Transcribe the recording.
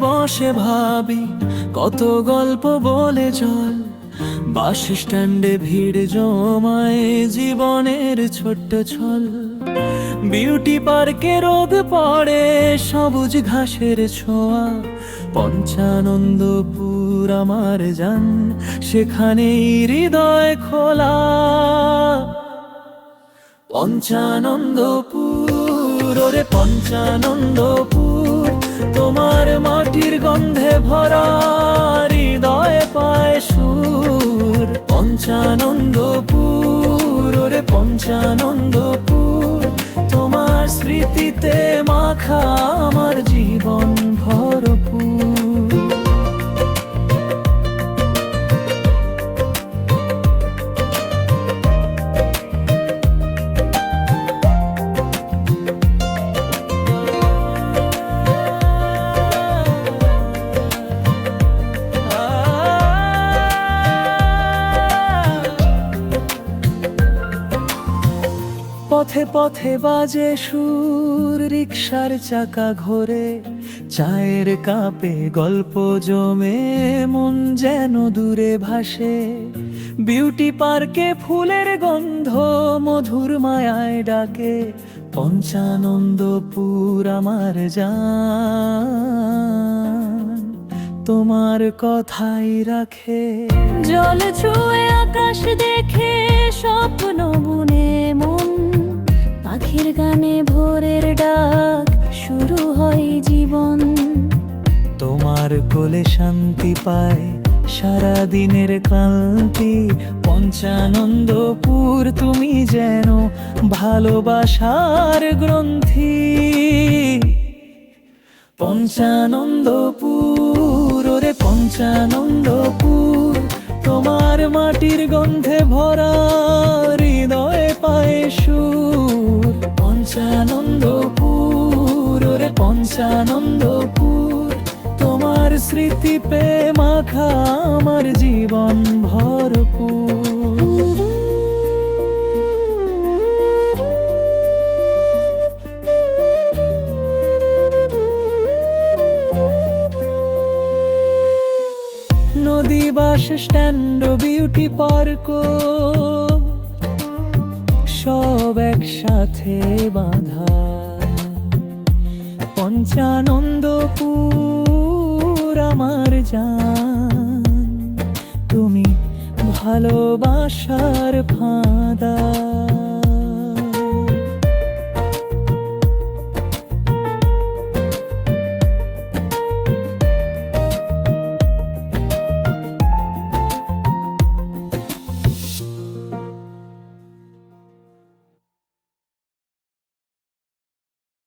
বসে ভাবি, কত গল্প বলে জল বাস স্ট্যান্ডে ভিড় জমায় জীবনের ছোট্ট ছল। বিউটি পার্কে রোদ পড়ে সবুজ ঘাসের ছোঁয়া। পঞ্চানন্দপুর আমার যান সেখানেই হৃদয় খোলা। পঞ্চানন্দপুর, ওরে পঞ্চানন্দপুর। তোমার মাটির গন্ধে ভরা হৃদয়ে পায় সুর। পঞ্চানন্দপুর, ওরে পঞ্চানন্দপুর, তোমার স্মৃতিতে মাখা আমার জীবন। পথে পথে বাজে সুর রিক্সার চাকা ঘোরে, চায়ের কাপে গল্প জমে, মন যেন দূরে ভাসে। বিউটি পার্কে ফুলের গন্ধ মধুর মায়ায় ডাকে, পঞ্চানন্দপুর আমার জান। তোমার কথাই রাখে। জল ছুঁয়ে আকাশ দেখে স্বপ্ন গানে ভোরের ডাক শুরু হয় জীবন। তোমার কোলে শান্তি পায় সারা দিনের ক্লান্তি, পঞ্চানন্দপুর তুমি যেন ভালোবাসার গ্রন্থি। পঞ্চানন্দপুর, ওরে পঞ্চানন্দপুর, তোমার মাটির গন্ধে ভরা হৃদয়ে। পায় সুর, পঞ্চানন্দপুর, ওরে পঞ্চানন্দপুর। তোমার স্মৃতি পে মাখা আমার জীবন ভরপুর। নদী বাস স্ট্যান্ড বিউটি পার্ক সব একসাথে বাঁধা। পঞ্চানন্দপুর আমার যান তুমি ভালোবাসার ভালোবাসা